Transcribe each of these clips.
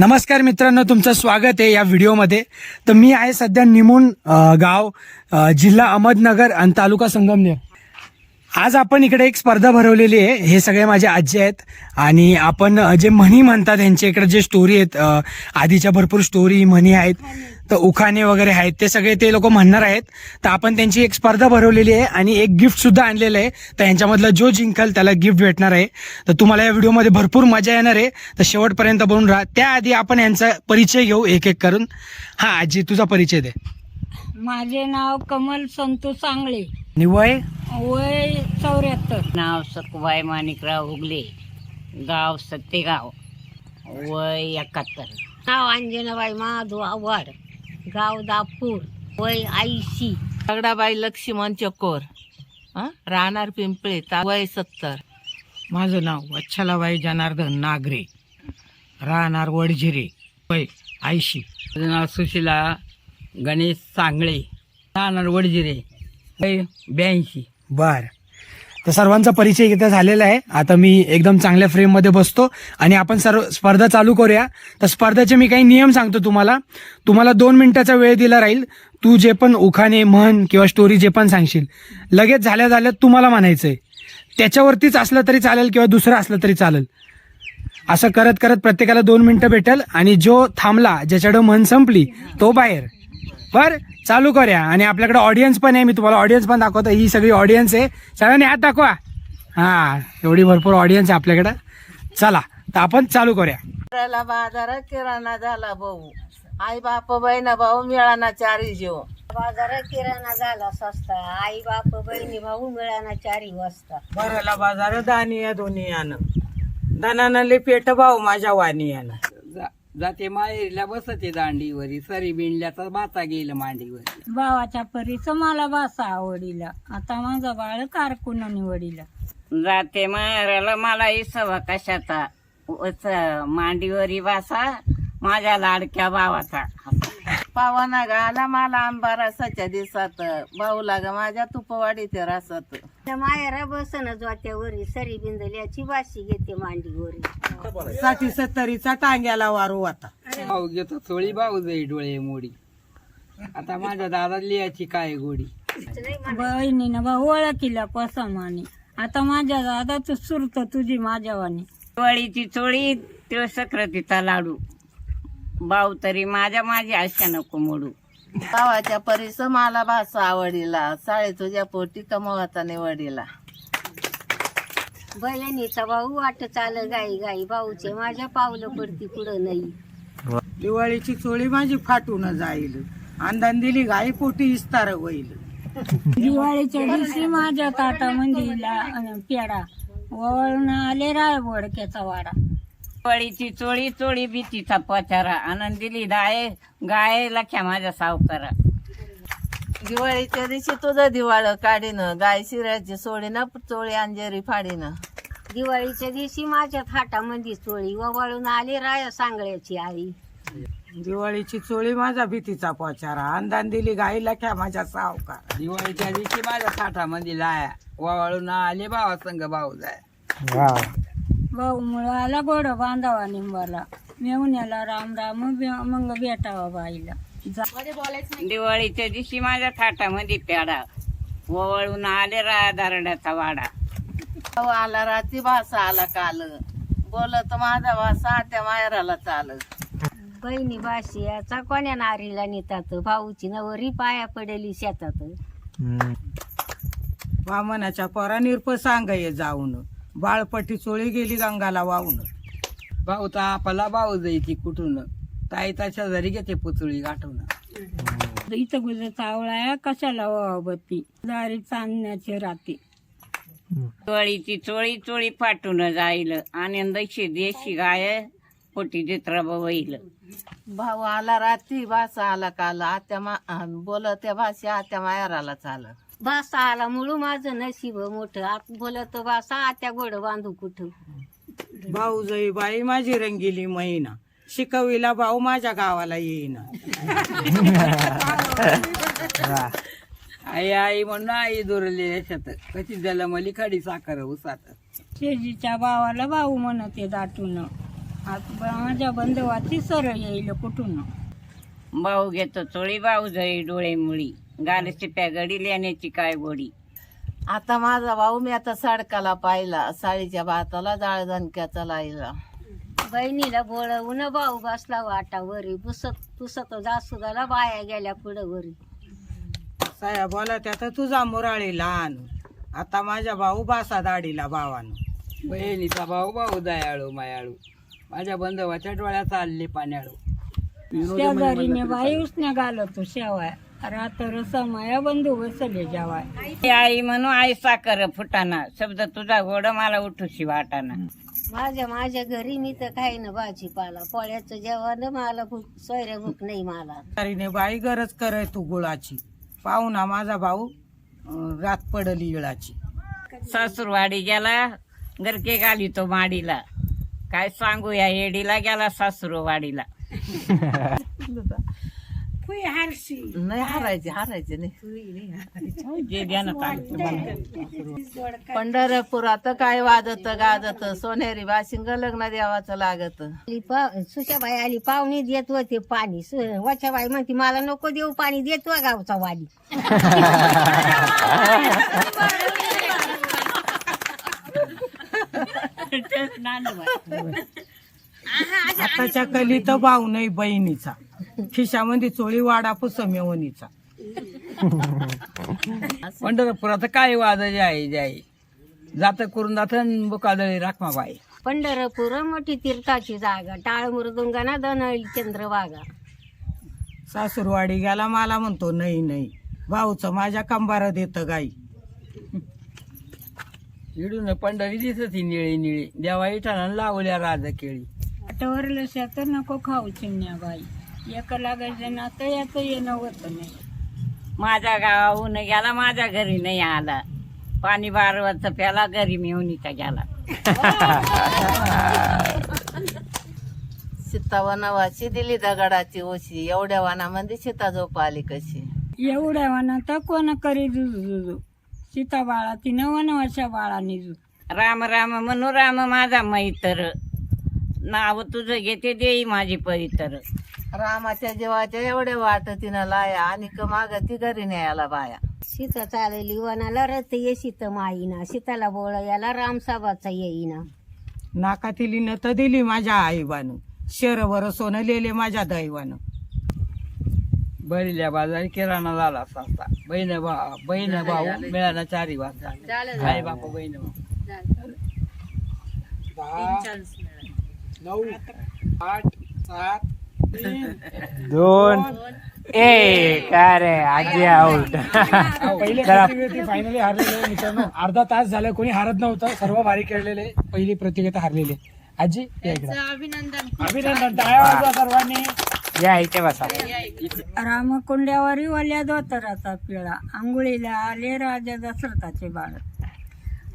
नमस्कार मित्रांनो तुमचं स्वागत आहे या व्हिडिओमध्ये. तर मी आहे सध्या निमून गाव जिल्हा अहमदनगर आणि तालुका संगमनेर. आज आपण इकडे एक स्पर्धा भरवलेली आहे. हे सगळे माझे आजी आहेत. आणि आपण जे म्हणी म्हणतात यांच्या इकडे जे स्टोरी आहेत आधीच्या भरपूर स्टोरी म्हणी आहेत तर उखाणे वगैरे आहेत ते सगळे ते लोक म्हणणार आहेत. तर आपण त्यांची एक स्पर्धा भरवलेली आहे आणि एक गिफ्ट सुद्धा आणलेलं आहे. तर यांच्यामधला जो जिंकल त्याला गिफ्ट भेटणार आहे. तर तुम्हाला या व्हिडिओमध्ये भरपूर मजा येणार आहे. तर शेवटपर्यंत बनून राहा. त्याआधी आपण यांचा परिचय घेऊ एक एक करून. हा आजी तुझा परिचय दे. माझे नाव कमल संतोष सांगळे. निवय वय? चौऱ्याहत्तर. नाव सकुबाई माणिकराव उगले गाव सत्तेगाव वय एकाहत्तर. नाव अंजनाबाई माधव आव्हाड. गाव दापूर. वय ऐंशी. दगडाबाई लक्ष्मण चकोर. हं? राहणार पिंपळे ता- वय सत्तर. माझं नाव वच्छलाबाई जनार्दन नागरे. राहणार वडझिरे. वय ऐंशी. माझं नाव सुशिला गणेश सांगळे राहणार वडजिरे ब्याऐंशी. बर. तर सर्वांचा परिचय इथे झालेला आहे. आता मी एकदम चांगल्या फ्रेममध्ये बसतो आणि आपण सर्व स्पर्धा चालू करूया. तर स्पर्धेचे मी काही नियम सांगतो तुम्हाला. तुम्हाला दोन मिनिटाचा वेळ दिला राहील. तू जे पण उखाणे म्हण किंवा स्टोरी जे पण सांगशील लगेच झाल्या झाल्या तुम्हाला म्हणायचंय. त्याच्यावरतीच असलं तरी चालेल किंवा दुसरं असलं तरी चालेल. असं करत करत प्रत्येकाला दोन मिनिटं भेटेल आणि जो थांबला ज्याच्याकडं मन संपली तो बाहेर. बर चालू करूया. आणि आपल्याकडे ऑडियन्स पण आहे मी तुम्हाला ऑडियन्स पण दाखवतो. ही सगळी ऑडियन्स आहे. सगळ्यांनी हात दाखवा. हा एवढी भरपूर ऑडियन्स आहे आपल्याकडं. चला तर आपण चालू करूया. किराणा बाजार किराणा झाला भाऊ. आई बाप बहीण भाऊ मिळाना चारी जीव. बाजार किराणा झाला सस्ता आई बाप बहिणी भाऊ मिळाना चारी वाजता भरला बाजार दानी या दोन्ही यानं दानानं ले पेट भाऊ माझ्या वाणी यानं जाते माहेरीला बसते दांडीवरी सरी बिंडल्याचा बाता गेलं मांडीवर. भावाच्या परीच मला बासा आवडीला. आता माझा बाळ कारकुन निवडीला जाते माहेराला मला इसवा कशाचा उच मांडीवरी वासा माझ्या लाडक्या भावाचा. पावाना गाला मला आंबा रसाच्या दिवसात. भाऊ लाग माझ्या तुपवाडीत रसात. मायरा बसन जोत्यावरी सरी बिंदल्याची वाशी घेते मांडीवरी साठी सत्तरीचा टांग्याला वारू आता. भाऊ घेतो चोळी भाऊ जाई डोळे मोडी. आता माझ्या दादा लिहायची काय गोडी? बहिणीनं भाऊ ओळखीला पसमाने. आता माझ्या दादा तू सुरत तुझी माझ्यावानी. दिवाळीची चोळी तो सक्रातीचा लाडू. भाऊ तरी माझ्या माझी आशा नको मोडू. भावाच्या परीस मला भासा आवडीला. साळे तुझ्या पोटी कमवाचा निवडीला बहिणीचा भाऊ वाट चाल गाई गाई. भाऊचे माझ्या पावलं पडती पुढं नाही. दिवाळीची चोळी माझी फाटून जाईल. अंदान दिली गाई पोटी इस्तार होईल. दिवाळीच्या दिवशी माझ्या ताटामध्ये पेडा वळून आले राय बोडक्याचा वाडा. दिवाळीची चोळी चोळी भीतीचा पचारा. आनंदिली दाय गाय लख्या माझ्या सावकारा. दिवाळीच्या दिवशी तुझं दिवाळ काढीन गाय शिऱ्याची सोडीन चोळी अंजेरी फाडीन. दिवाळीच्या दिवशी माझ्या थाटामध्ये चोळी वळून आले राय सांगळ्याची आई. दिवाळीची चोळी माझा भीतीचा पोचारा. अंदान दिली गाई लख्या माझ्या सावकार. दिवाळीच्या दिवशी माझ्या साठामध्ये लाया. वाळून आले भावा संग भाऊ जाय मुळाला गोड बांधावा निंबाला. मेवण्याला राम राम मग भेटावा बाईला. जा- दिवाळीच्या दिवशी माझ्या थाटामध्ये पेडा वळून आले रा दारड्याचा वाडा. आला राती भासा आला काल. बोलत माझा भासा त्या मायराला चाल. बहिणी बाशियाचा कोण्या नारीला नेतात? भाऊची नवरी पाया पडेली शेतात. वामनाच्या परा निरप सांगाय जाऊन. बाळपटी चोळी गेली गंगाला वाहून. भाऊ तर आपला भाऊ जायची कुठून? ताई त्याच्या घरी घेते पुतळी गाठवून इथं गुजर चावळा कशाला वाबती दारी चांदण्याचे राती. दिवाळीची चोळी चोळी फाटून जाईल. आनंदशी देशी गाय पोटी चित्र बईल भाऊ आला रात्री भासा आला काल. आत्या मा बोल त्या भाषा आत्या मायाराला चाल. बासा आला मुळू माझं नशीब मोठं. आत बोलत बासा आत्या गोड बांधू कुठं? भाऊ जाई बाई माझी रंगीली महिना. शिकविला भाऊ माझ्या गावाला येईना. आई आई म्हणून आई दुरले याच्यात कशी त्याला मलिकाडी साखर उसात. शेजीच्या भावाला भाऊ म्हणते दाटून. आता माझ्या बंधवाची सरळ येईल कुठून? भाऊ घेतो चोळी भाऊ जळी डोळे मुळी. गाल चिप्या गडी लेण्याची काय गोडी आता माझा भाऊ मी आता साडकाला पाहिला साडीच्या भाताला जाळ दणक्याचा लायला. बहिणीला बोळवून भाऊ बसला वाटावरी पुसत पुसत जासुदाला बाया गेल्या पुढं वरी. साया बोला त्यात तुझा मुराळी लहान. आता माझ्या भाऊ बासा दाढीला भावानं. बहिणीचा भाऊ भाऊ दयाळू मायाळू. माझ्या बंधवाच्या डोळ्यात चालले पाण्याळू. शेजारीने बाई उसण्या घालतो शेवाय रात्र समाया बंधू बसले जेवाय. आई आई म्हणू आई साखर फुटाना. शब्द तुझा गोड मला उठूशी वाटाना. माझ्या माझ्या घरी मी तर काही ना भाजीपाला पोळ्याचं जेवण मला भूक सोयऱ्या भूक नाही मला. तरीने बाई गरज करे तू गुळाची. पाहुणा माझा भाऊ अं, रात पडली इळाची. सासूरवाडी गेला गरके गाली तो माडीला. काय सांगू या येडीला गेला सासूरवाडीला. नाही हारायचे हारायचे नाही. जे ध्यानात आलं ते म्हणा. पंढरपुरात काय वाजत गाजत सोनेरी बाशिंग लग्न देवाचं लागत. सुशाबाई आली पाहुणी देत होते पाणी. वच्याबाई म्हणते मला नको देऊ पाणी देतो गावचा वाली. आताच्या कलीत भाऊ नाही बहिणीचा. खिशामध्ये चोळी वाडा पुसमेवणीचा पंढरपुरात काय वाद आहे जाय. जात करून जात बुकादळी राखमा बाई. पंढरपूर मोठी तीर्थाची जागा टाळ मृदुंगाना दनळी चंद्रवागा सासूरवाडी गेला मला म्हणतो नाही नाही. भाऊचं माझ्या कंबार देत गाई. इडून पंढरी दिसत निळी निळी. देवा इटाला लावल्या राज केळी आठवरलं शेत नको खाऊ चिमण्या बाई. एक लागायचं ना तर याचं येणं होत नाही. माझ्या गावाहून गेला माझ्या घरी नाही आला. पाणी बारवाचा प्याला घरी मेवणीचा गेला. सीता वनवाची दिली दगडाची ओशी एवढ्या वनामध्ये सीता झोप आली कशी? एवढ्या वना तर कोण करी जुजू जुजू सीता बाळाची न वनवाच्या बाळाने जू राम राम म्हणू राम माझा मैतर. नाव तुझं घेते देई माझी पवित्र रामाच्या जीवाच्या एवढ्या वाट तिनं लाया आणि माग ती घरी न्यायला बाया. सीता चालली वनाला रथ ये सीत माईना. सीताला बोळ याला रामसाबाचा येईना. नाकातील नत दिली माझ्या आईबानं. शेरवर सोनं लिहिले माझ्या दैवानं. बरिल्या बाजारी किराणा झाला सासा बहीण भाऊ बहीण भाऊ मिळाला चारी वाजता आई बापा बहीण भाऊ. नऊ आठ सात दोन. एक. अरे आजी आउट पहिले फायनली हारलेले मित्रांनो. अर्धा तास झाला कोणी हारत नव्हतं. सर्व भारी खेळलेले पहिली प्रतियोगिता हारलेली. आजी या इकडे. अभिनंदन. अभिनंदन. टाळ्या वाजवा सर्वांनी. या इथे बसा. रामकुंड्यावरी वल्या दोतराचा पिळा आंघोळीला आले राजा दशरथाचे बाळ.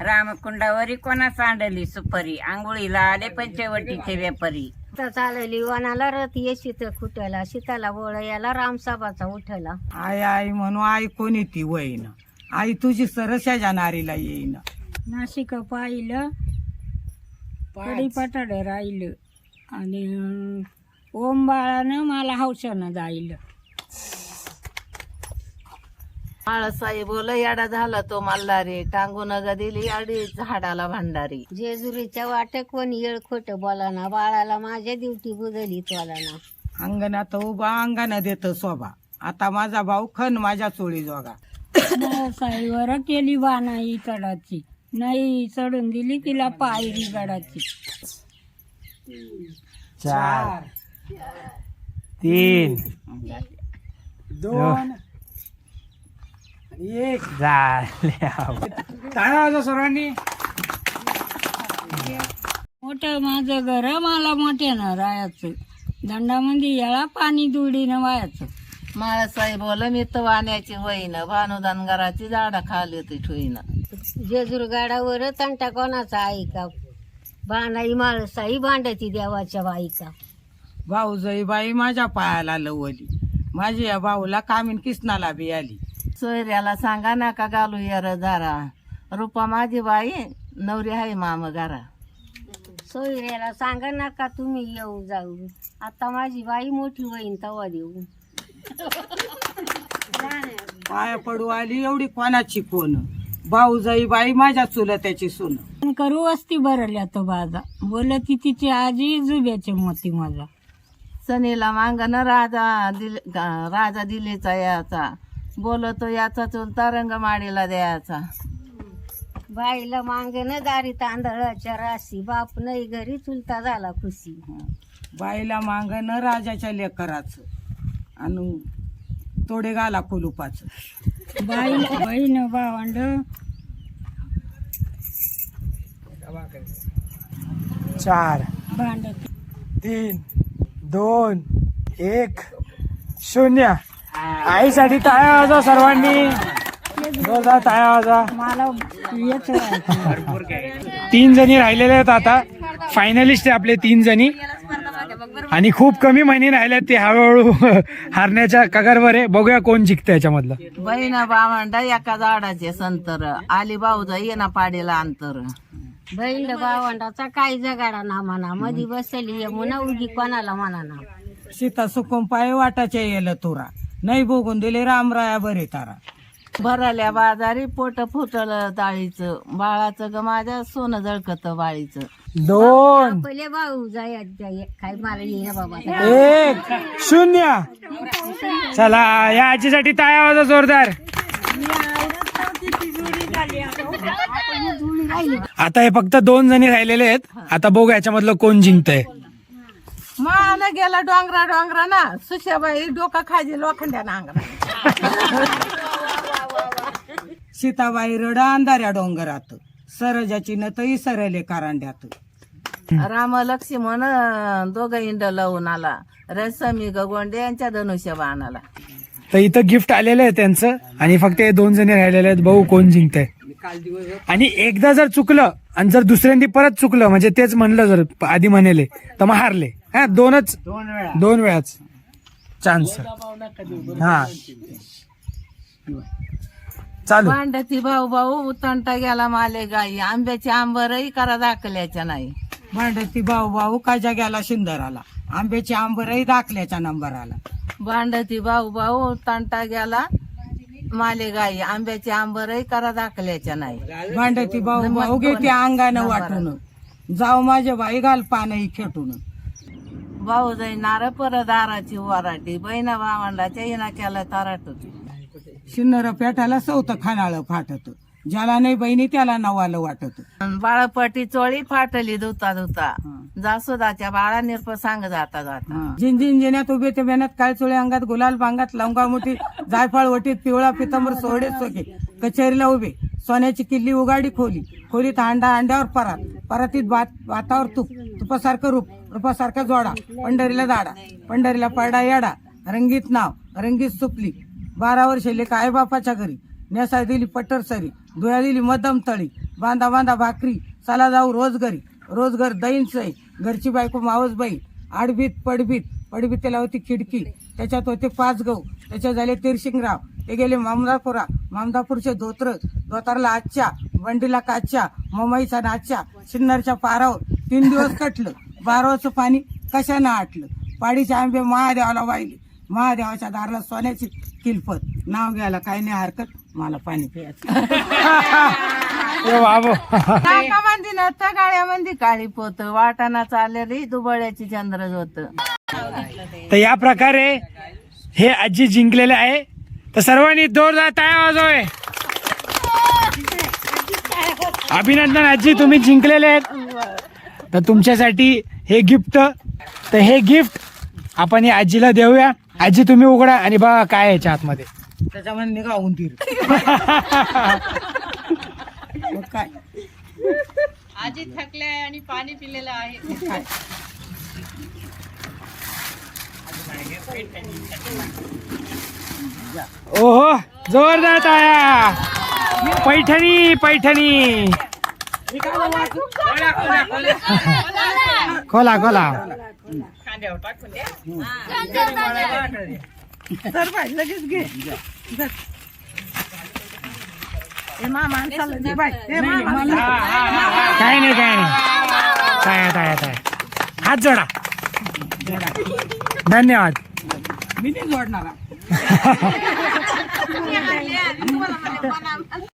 रामकुंडावरी कोणा सांडली सुपरी? आंघोळीला आले पंचवटीचे व्यापारी सीता चालली वनाला रथ ये सीत खुट्याला सीताला बोळ याला रामसाबाचा उठला. आई आई म्हणू आई कोणी ती वहीन? आई तुझी सरशाच्या नारीला येईन. नाशिक पाहिलं कडी पटाड राहिलं. आणि ओम बाळानं मला हौशानं जाईल माळसाई बोल याडा झाला तो मल्हारी. टांगून ग दिली अडी झाडाला भंडारी. जेजुरीच्या वाट कोणी येळ खोट बोलाना बाळाला माझ्या दिवटी बुदली तोलाना अंगणात उभा अंगानं देत शोभा. आता माझा भाऊ खन माझ्या चोळी जोगा. साईवर केली बानाई चढाची नाही चढून दिली तिला पायरी गडाची. चार तीन. दोन एक. झाले टाळ्या वाजवा सर्वांनी मोठं माझं घर मला मोठ्यानं रायाचं दंडामध्ये येळा पाणी दुडीनं वायाचं. माळसाई बोल मी तर वाण्याची होईन भानू धनगराची झाडा खाली होती ठुईन. जेजूर गाडावर तंटा कोणाचा ऐका बाणाई माळसाई भांडती देवाच्या बाईका भाऊ बाई माझ्या पायाला लवली. माझी या भाऊला कामीन किसनाला बी आली. सोयऱ्याला सांगा नका घालू यर दारा रुपा माझी बाई नवरी आहे माम गारा सोयऱ्याला सांगा नका तुम्ही येऊ जाऊ. आता माझी बाई मोठी होईन तवा देऊ. पाया पडू आली एवढी कोणाची कोण? भाऊजाई बाई माझ्या चुलत्याची सून. करू वस्ती भरल्या तो बाजा. बोलती तिची आजी जुब्याचे मोती माझा सनीला मांगन राजा दिले गा- राजा दिलेचा याचा. बोलतो याचा चुलता रंग माडीला द्यायचा. बाईला मागेन दारी तांदळाच्या राशी बाप नाही घरी चुलता झाला खुशी. बाईला मागण राजाच्या लेकराचं आणि तोडे गाला कुलुपाचं. बाई बहीण भावंड. चार भांड. तीन दोन एक शून्य. आईसाठी टाळ्या वाजा सर्वांनी. जोरदार टाळ्या वाजा. मला येत राहायचं. तीन जणी राहिलेले आहेत आता. फायनलिस्ट आहे आपले तीन जणी. आणि खूप कमी महिने राहिले ते हळूहळू हारण्याच्या कगारवर आहे. बघूया कोण जिंकतं याच्यामधलं. बहिणा बावंडा एका झाडाचे संतर. आली भाऊजा येणा पाडीला अंतर. बैल भावंडाचा काय जगाडा ना म्हणा मधी बसली यमुना उगी कोणाला म्हणा ना. सीता सुकुम पाय वाटाच्या येल तुरा. नाही बघून दिले रामराया बरे तारा. भरल्या बाजारी पोट फुटल ताळीचं बाळाचं ग माझ्या सोनं जळकत बाळीचं. दोन. पहिले भाऊ जाय काय मला बाबा? एक. शून्य. चला या आजीसाठी वाजा जोरदार. आता हे फक्त दोन जणी राहिलेले आहेत. आता बघू याच्यामधलं कोण जिंकतंय. मान गेला डोंगरा डोंगरा ना सुशाबाई डोका खाजी लोखंड्या नांगरा सीताबाई रडा अंधाऱ्या डोंगरात सरजाची नतई सरले कारांड्यात. राम लक्ष्मण दोघं इंड लावून आला रसमी गगोंडे यांच्या धनुष्य बाणाला तर इथं गिफ्ट आलेलं आहे त्यांचं आणि फक्त हे दोन जणी राहिलेले आहेत भाऊ कोण जिंकतंय. आणि एकदा जर चुकलं आणि जर दुसऱ्यांदी परत चुकलं म्हणजे तेच म्हणलं जर आधी म्हणेले तर मग हारले. हा दोनच. दोन वेळाच. चान्स हा. चालू. भांडती भाऊ भाऊ तंटा गेला माले गाई आंब्याची आंबरही करा दाखल्याच्या नाही. भांडती भाऊ भाऊ काजा गेला शिंदराला. आंब्याची आंबरही दाखल्याच्या नंबराला. भांडती भाऊ भाऊ तंटा गेला माले गाई आंब्याची आंबरही करा दाखल्याच्या नाही. भांडती भाऊ भाऊ घेते अंगानं वाटून. जाऊ माझ्या बाई घाल पानही खेटून. भाऊ जाई नार पर दाराची वराटी बहिणा भावंडाच्या केला तराट. शिन्नर पेठाला सौत खानाळ फाटत. ज्याला नाही बहिणी त्याला नवालं वाटत. बाळपटी चोळी फाटली धुता धुता. जासोदाच्या बाळा निरप सांग जाता जाता. जिन जिन जिन्यात उभे ते बेण्यात काळचोळे अंगात गुलाल बांगात लवंगा मुठी जायफळ वटीत पिवळा पितंबर सोडे सोके. कचेरीला उभे. सोन्याची किल्ली उगाडी खोली. खोलीत हांडा अंड्यावर परात. परातीत भात भातावर तूप. तुपासारखं रूप. रुपासारखा जोडा. पंढरीला जाडा पंढरीला पडा याडा. रंगीत नाव. रंगीत सुपली. बारा वर्षे लेखा आई बापाच्या घरी? नेसा दिली पटर सरी. धुळ्या दिली मदम तळी. बांधा बांधा भाकरी. चला जाऊ रोजगरी रोजगर दैन सई. घरची बायको मावस बाई. आडबीत पडबीत पडबीत त्याला होती खिडकी. त्याच्यात होते पाच गहू. त्याच्यात झाले तिरशिंगराव. ते गेले मामदापुरा मामदापूरचे धोत्र धोतारला आजच्या बंडीला काच्या ममाईचा नाच्या शिन्नरच्या पारावर. तीन दिवस कटलं. बाराचं पाणी कशानं आटलं? पाडीचे आंबे महादेवाला वाहिले. महादेवाच्या दाराला सोन्याची किलपत नाव घ्यायला काही नाही हरकत मला पाणी प्यायचं. ए बाबो. काका मंदी नसता गाळ्या मंदी काळी पोत. वाटाणा चाललेली दुबळ्याची चंद्र होत तर या प्रकारे हे आजी जिंकलेले आहे. तर सर्वांनी जोरदार टाळ्या वाजवाय अभिनंदन आजी तुम्ही जिंकलेले आहेत. तर तुमच्यासाठी हे गिफ्ट तर हे गिफ्ट आपण या आजीला देऊया. आजी तुम्ही उघडा आणि बघा काय आहे याच्या आतमध्ये त्याच्यामध्ये तीर मग काय? ओहो जोरदार टाळ्या पैठणी पैठणी. खोला खोला. काय नाही काय नाही. टाळ्या टाळ्या हात जोडा धन्यवाद मी नाही जोडणार